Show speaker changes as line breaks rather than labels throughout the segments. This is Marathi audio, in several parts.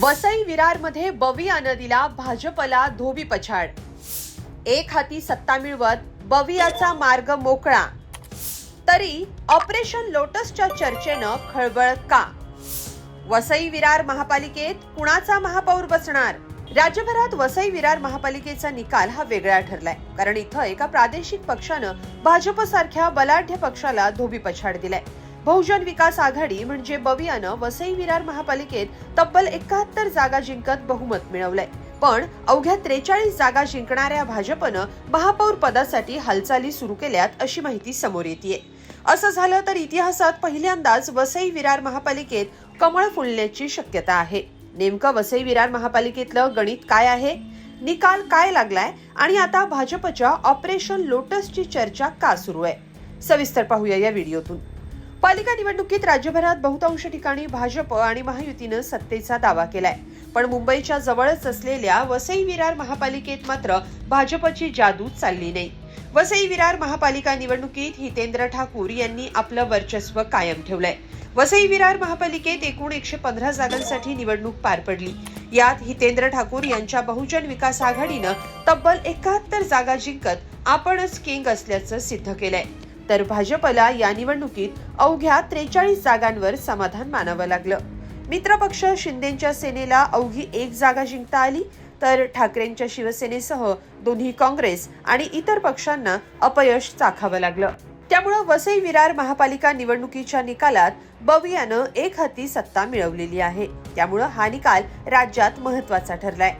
वसई विरारमध्ये बविया नदीला भाजपला धोबी पछाड. एक हाती सत्ता मिळवत बवियाचा मार्ग मोकळा. तरी ऑपरेशन लोटसच्या चर्चेनं खळबळ का? वसई विरार महापालिकेत कुणाचा महापौर बसणार? राज्यभरात वसई विरार महापालिकेचा निकाल हा वेगळा ठरलाय. कारण इथं एका प्रादेशिक पक्षानं भाजपसारख्या बलाढ्य पक्षाला धोबी पछाड दिलाय. बहुजन विकास आघाडी म्हणजे बवियानं वसई विरार महापालिकेत तब्बल एकाहत्तर जागा जिंकत बहुमत मिळवलंय. पण अवघ्या त्रेचाळीस जागा जिंकणाऱ्या भाजपनं महापौर पदासाठी हालचाली सुरू केल्यात अशी माहिती समोर येते असं झालं तर इतिहासात पहिल्यांदाच वसई विरार महापालिकेत कमळ फुलण्याची शक्यता आहे. नेमकं वसई विरार महापालिकेतलं गणित काय आहे? निकाल काय लागलाय? आणि आता भाजपच्या ऑपरेशन लोटसची चर्चा का सुरू आहे? सविस्तर पाहूया या व्हिडिओतून. पालिका निवडणुकीत राज्यभरात बहुतांश ठिकाणी भाजप आणि महायुतीनं सत्तेचा दावा केलाय. पण मुंबईच्या जवळच असलेल्या वसई विरार महापालिकेत मात्र भाजपची जादू चालली नाही. वसई विरार महापालिका निवडणुकीत हितेंद्र ठाकूर यांनी आपलं वर्चस्व कायम ठेवलंय. वसई विरार महापालिकेत एकूण एकशे पंधरा जागांसाठी निवडणूक पार पडली. यात हितेंद्र ठाकूर यांच्या बहुजन विकास आघाडीनं तब्बल एकाहत्तर जागा जिंकत आपणच किंग असल्याचं सिद्ध केलंय. तर भाजपला या निवडणुकीत अवघ्या त्रेचाळीस जागांवर समाधान मानावं लागलं. मित्रपक्ष शिंदेच्या सेनेला अवघी एक जागा जिंकता आली तर ठाकरेंच्या शिवसेनेसह दोन्ही काँग्रेस आणि इतर पक्षांना अपयश चाखावं लागलं. त्यामुळं वसई विरार महापालिका निवडणुकीच्या निकालात बवियानं एक हाती सत्ता मिळवलेली आहे. त्यामुळं हा निकाल राज्यात महत्त्वाचा ठरलाय.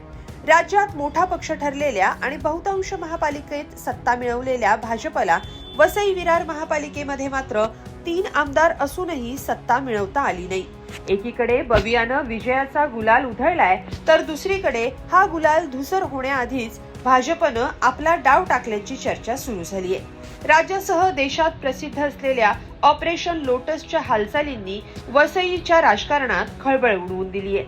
राज्यात मोठा पक्ष ठरलेल्या आणि बहुतांश महापालिकेत सत्ता मिळवलेल्या भाजपला वसई विरार महापालिकेमध्ये मात्र तीन आमदार असूनही सत्ता मिळवता आली नाही. एकीकडे बबियानं विजयाचा गुलाल उधळलाय तर दुसरीकडे हा गुलाल धुसर होण्याआधीच भाजपनं आपला डाव टाकल्याची चर्चा सुरू झालीय. राज्यासह देशात प्रसिद्ध असलेल्या ऑपरेशन लोटसच्या हालचालींनी वसईच्या राजकारणात खळबळ उडवून दिलीय.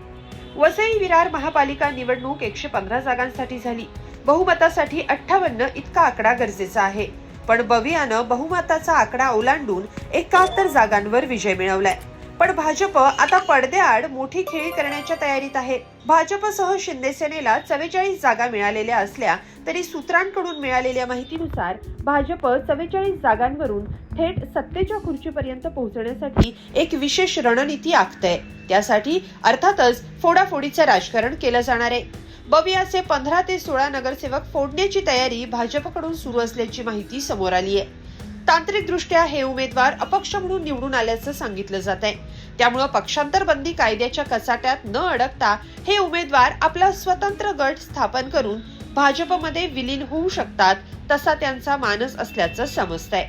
वसई विरार महापालिका निवडणूक एकशे पंधरा जागांसाठी झाली. बहुमतासाठी अठ्ठावन्न इतका आकडा गरजेचा आहे. पण बवियानं बहुमताचा आकडा ओलांडून एकाहत्तर जागांवर विजय मिळवलाय. पण भाजप आता पडद्याआड मोठी खेळी करण्याच्या तयारीत आहे. भाजपसह शिंदे सेनेला चव्वेचाळीस जागा मिळालेल्या असल्या तरी सूत्रांकडून मिळालेल्या माहितीनुसार भाजप चव्वेचाळीस जागांवरून थेट सत्तेच्या खुर्चीपर्यंत पोहोचण्यासाठी एक विशेष रणनीती आखतंय. त्यासाठी अर्थातच फोडाफोडीचं राजकारण केलं जाणार आहे. बबियाचे पंधरा ते सोळा नगरसेवक फोडण्याची तयारी भाजपकडून सुरू असल्याची माहिती समोर आली आहे. तांत्रिकदृष्ट्या हे उमेदवार अपक्ष म्हणून निवडून आल्याचं सांगितलं जात आहे. त्यामुळं पक्षांतर बंदी कायद्याच्या कचाट्यात न अडकता हे उमेदवार आपला स्वतंत्र गट स्थापन करून भाजपमध्ये विलीन होऊ शकतात तसा त्यांचा मानस असल्याचं समजतंय.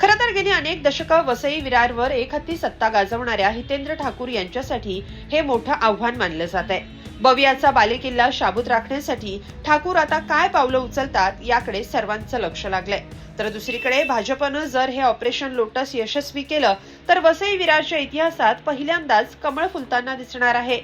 खरं तर गेली अनेक दशकं वसई विरारवर एकहत्ती सत्ता गाजवणाऱ्या हितेंद्र ठाकूर यांच्यासाठी हे मोठं आव्हान मानलं जात आहे. बवियाचा बालेकिल्ला शाबूत राखण्यासाठी ठाकूर आता काय पावलं उचलतात याकडे सर्वांचं लक्ष लागलंय. तर दुसरीकडे भाजपनं जर हे ऑपरेशन लोटस यशस्वी केलं तर वसई विरारच्या इतिहासात पहिल्यांदाच कमळ फुलताना दिसणार आहे.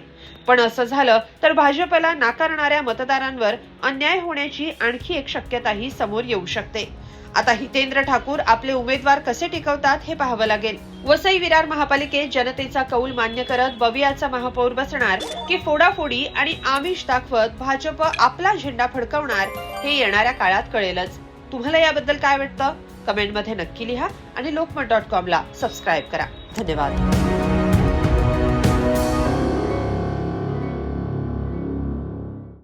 पण असं झालं तर भाजपला नाकारणाऱ्या मतदारांवर अन्याय होण्याची आणखी एक शक्यताही समोर येऊ शकते. आता हितेंद्र ठाकूर आपले उमेदवार कसे टिकवतात हे पाहावं लागेल. वसई विरार महापालिकेत जनतेचा कौल मान्य करत बवियाचा महापौर बसणार की फोडाफोडी आणि आमिष दाखवत भाजप आपला झेंडा फडकवणार हे येणाऱ्या काळात कळेलच. तुम्हाला याबद्दल काय वाटतं? कमेंटमध्ये नक्की लिहा आणि लोकमत डॉट कॉमला सबस्क्राईब करा. धन्यवाद.